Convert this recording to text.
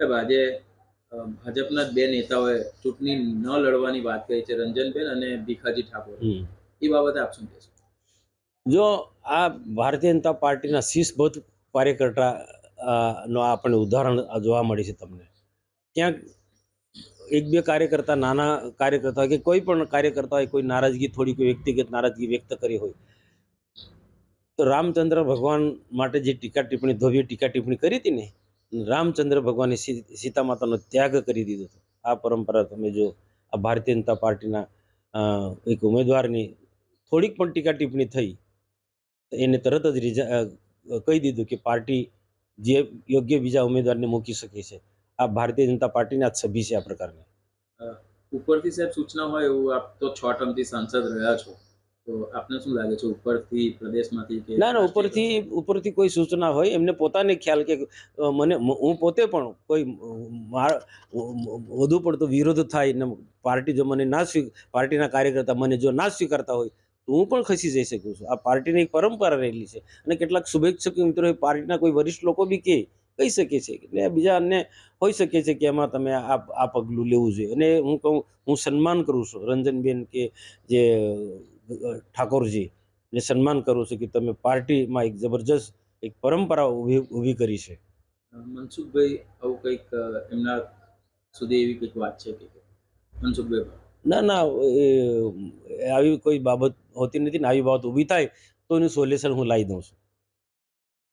સાહેબ આજે ભાજપના બે નેતાઓએ ચૂંટણી ન લડવાની વાત કરી છે રંજનબેન અને ભીખાજી ઠાકોર. એ બાબતે આપ શું કહેશો? જો આ ભારતીય જનતા પાર્ટીના શિસ્તબદ્ધ કાર્યકર્તા નો આપણને ઉદાહરણ જોવા મળે છે તમને. ક્યાંક એક બે કાર્યકર્તા નાના કાર્યકર્તા કે કોઈ પણ કાર્યકર્તા હોય કોઈ નારાજગી થોડી કોઈ વ્યક્તિગત નારાજગી વ્યક્ત કરી હોય તો રામચંદ્ર ભગવાન માટે જે ટીકા ટિપ્પણી ધોબીએ ટીકા ટિપ્પણી કરી હતી ને રામચંદ્ર ભગવાને સીતા માતાનો ત્યાગ કરી દીધો હતો. આ પરંપરા તમે જો આ ભારતીય જનતા પાર્ટીના એક ઉમેદવારની થોડીક પણ ટીકા ટિપ્પણી થઈ એને તરત જ રિઝા કહી દીધું કે પાર્ટી જે યોગ્ય બીજા ઉમેદવારને મૂકી શકે છે, આ ભારતીય જનતા પાર્ટીના જ સભ્ય છે આ પ્રકારના. ઉપરથી સાહેબ સૂચના હોય એવું આપ તો છ ટર્મથી સાંસદ રહ્યા છો. તો આપને શું લાગે છે ઉપરથી પ્રદેશમાંથી કે ના ના ઉપરથી ઉપરથી કોઈ સૂચના હોય એમને પોતાને ખ્યાલ કે મને હું પોતે પણ કોઈ વધુ પડતો વિરોધ થાય ને પાર્ટી જો મને ના સ્વી પાર્ટીના કાર્યકર્તા મને જો ના સ્વીકારતા હોય તો હું પણ ખસી જઈ શકું છું. આ પાર્ટીની એક પરંપરા રહેલી છે. અને કેટલાક શુભેચ્છક મિત્રો એ પાર્ટીના કોઈ વરિષ્ઠ લોકો બી કે કહી શકે છે એટલે બીજા અન્ય હોઈ શકે છે કે એમાં તમે આ આ પગલું લેવું જોઈએ. અને હું કહું હું સન્માન કરું છું રંજનબેન કે જે ઠાકોરજી ને સન્માન કરું છું કે તમે પાર્ટીમાં એક જબરજસ્ત એક પરંપરા ઊભી ઊભી કરી છે. મનસુખભાઈ આવું કંઈક એમના સુધી એવી કંઈક વાત છે કે મનસુખભાઈ? ના ના એ આવી કોઈ બાબત હોતી નથી ને આવી બાબત ઊભી થાય તો એનું સોલ્યુશન હું લાવી દઉં છું.